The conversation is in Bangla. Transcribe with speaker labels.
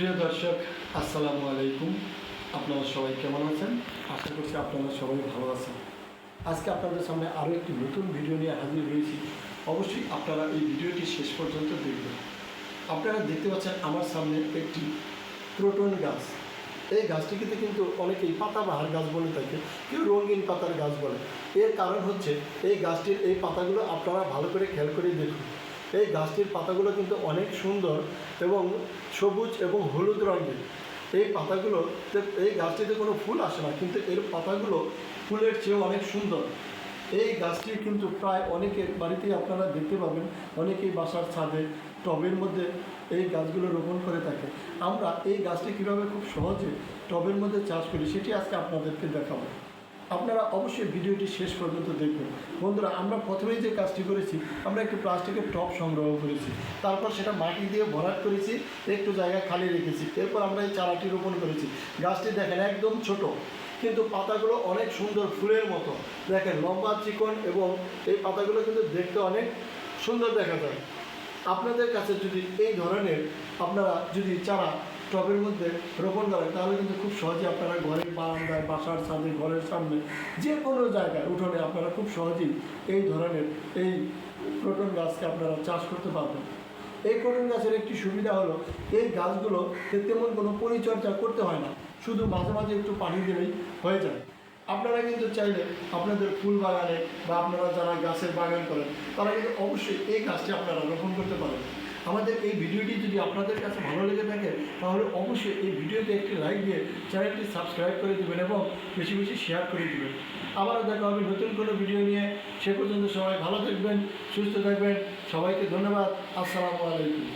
Speaker 1: প্রিয় দর্শক, আসসালামু আলাইকুম। আপনারা সবাই কেমন আছেন? আশা করছি আপনারা সবাই ভালো আছেন। আজকে আপনাদের সামনে আরও একটি নতুন ভিডিও নিয়ে হাজির হয়েছি। অবশ্যই আপনারা এই ভিডিওটি শেষ পর্যন্ত দেখবেন। আপনারা দেখতে পাচ্ছেন আমার সামনে একটি ক্রোটন গাছ। এই গাছটিকে কিন্তু অনেকেই পাতাবাহার গাছ বলে থাকে, কেউ রঙিন পাতার গাছ বলে। এর কারণ হচ্ছে, এই গাছটির এই পাতাগুলো আপনারা ভালো করে খেয়াল করে দেখুন। এই গাছটির পাতাগুলো কিন্তু অনেক সুন্দর এবং সবুজ এবং হলুদ রঙের। এই পাতাগুলো, এই গাছটিতে কোনো ফুল আসে না, কিন্তু এর পাতাগুলো ফুলের চেয়েও অনেক সুন্দর। এই গাছটি কিন্তু প্রায় অনেকের বাড়িতেই আপনারা দেখতে পাবেন, অনেকেই বাসার ছাদে, টবের মধ্যে এই গাছগুলো রোপণ করে থাকে। আমরা এই গাছটি কীভাবে খুব সহজে টবের মধ্যে চাষ করি, সেটি আজকে আপনাদেরকে দেখাবো। আপনারা অবশ্যই ভিডিওটি শেষ পর্যন্ত দেখবেন। বন্ধুরা, আমরা প্রথমেই যে কাজটি করেছি, আমরা একটু প্লাস্টিকের টব সংগ্রহ করেছি। তারপর সেটা মাটি দিয়ে ভরাট করেছি, একটু জায়গা খালি রেখেছি। এরপর আমরা এই চারাটি রোপণ করেছি। গাছটি দেখেন একদম ছোট, কিন্তু পাতাগুলো অনেক সুন্দর ফুলের মতো। দেখেন, লম্বা চিকন এবং এই পাতাগুলো কিন্তু দেখতে অনেক সুন্দর দেখা যায়। আপনাদের কাছে যদি এই ধরনের আপনারা যদি চারা টবের মধ্যে রোপণ করেন, তাহলে কিন্তু খুব সহজে আপনারা ঘরের বারান্দায়, বাসার ছাদে, ঘরের সামনে যে কোনো জায়গায় উঠোনে আপনারা খুব সহজেই এই ধরনের এই ক্রোটন গাছকে আপনারা চাষ করতে পারবেন। এই ক্রোটন গাছের একটি সুবিধা হলো, এই গাছগুলো তেমন কোনো পরিচর্যা করতে হয় না, শুধু মাঝে মাঝে একটু পানি দিলেই হয়ে যায়। আপনারা কিন্তু চাইলে আপনাদের ফুল বাগানে বা আপনারা যারা গাছের বাগান করেন, তারা কিন্তু অবশ্যই এই গাছটি আপনারা রোপণ করতে পারেন। আমাদের এই ভিডিওটি যদি আপনাদের কাছে ভালো লেগে থাকে, তাহলে অবশ্যই এই ভিডিওতে একটি লাইক দিয়ে চ্যানেলটি সাবস্ক্রাইব করে দেবেন এবং বেশি বেশি শেয়ার করে দেবেন। আবারও দেখা হবে নতুন কোনো ভিডিও নিয়ে। সে পর্যন্ত সবাই ভালো থাকবেন, সুস্থ থাকবেন। সবাইকে ধন্যবাদ। আসসালামু আলাইকুম।